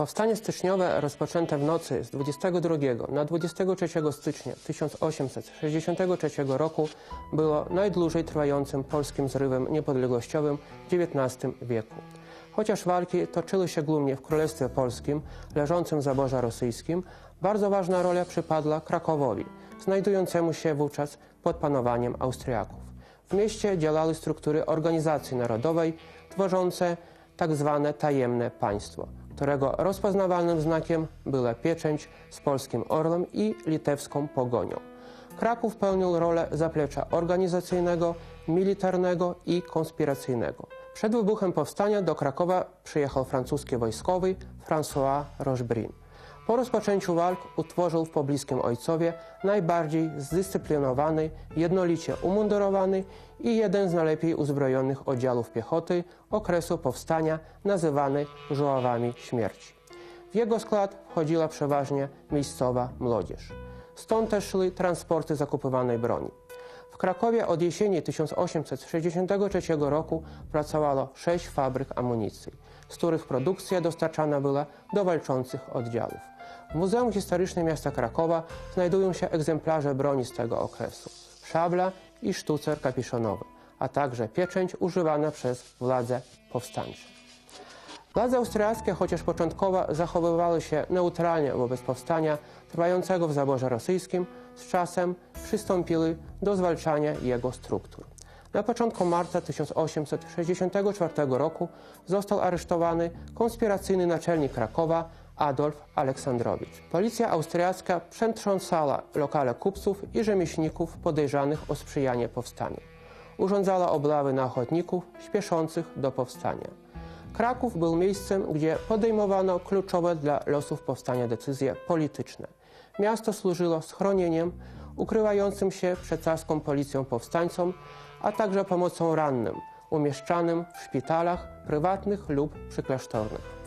Powstanie styczniowe rozpoczęte w nocy z 22 na 23 stycznia 1863 roku było najdłużej trwającym polskim zrywem niepodległościowym w XIX wieku. Chociaż walki toczyły się głównie w Królestwie Polskim, leżącym w zaborze rosyjskim, bardzo ważna rola przypadła Krakowowi, znajdującemu się wówczas pod panowaniem Austriaków. W mieście działały struktury organizacji narodowej tworzące tak zwane tajemne państwo, którego rozpoznawalnym znakiem była pieczęć z polskim orlem i litewską pogonią. Kraków pełnił rolę zaplecza organizacyjnego, militarnego i konspiracyjnego. Przed wybuchem powstania do Krakowa przyjechał francuski wojskowy François Rochebrin. Po rozpoczęciu walk utworzył w pobliskim Ojcowie najbardziej zdyscyplinowany, jednolicie umundurowany i jeden z najlepiej uzbrojonych oddziałów piechoty okresu powstania, nazywany żoławami śmierci. W jego skład wchodziła przeważnie miejscowa młodzież. Stąd też szły transporty zakupywanej broni. Krakowie od jesieni 1863 roku pracowało sześć fabryk amunicji, z których produkcja dostarczana była do walczących oddziałów. W Muzeum Historycznym Miasta Krakowa znajdują się egzemplarze broni z tego okresu, szabla i sztucer kapiszonowy, a także pieczęć używana przez władze powstańcze. Władze austriackie, chociaż początkowo zachowywały się neutralnie wobec powstania trwającego w zaborze rosyjskim, z czasem przystąpiły do zwalczania jego struktur. Na początku marca 1864 roku został aresztowany konspiracyjny naczelnik Krakowa Adolf Aleksandrowicz. Policja austriacka przetrząsała lokale kupców i rzemieślników podejrzanych o sprzyjanie powstaniu. Urządzała oblawy na ochotników śpieszących do powstania. Kraków był miejscem, gdzie podejmowano kluczowe dla losów powstania decyzje polityczne. Miasto służyło schronieniem ukrywającym się przed carską policją powstańcom, a także pomocą rannym, umieszczanym w szpitalach prywatnych lub przyklasztornych.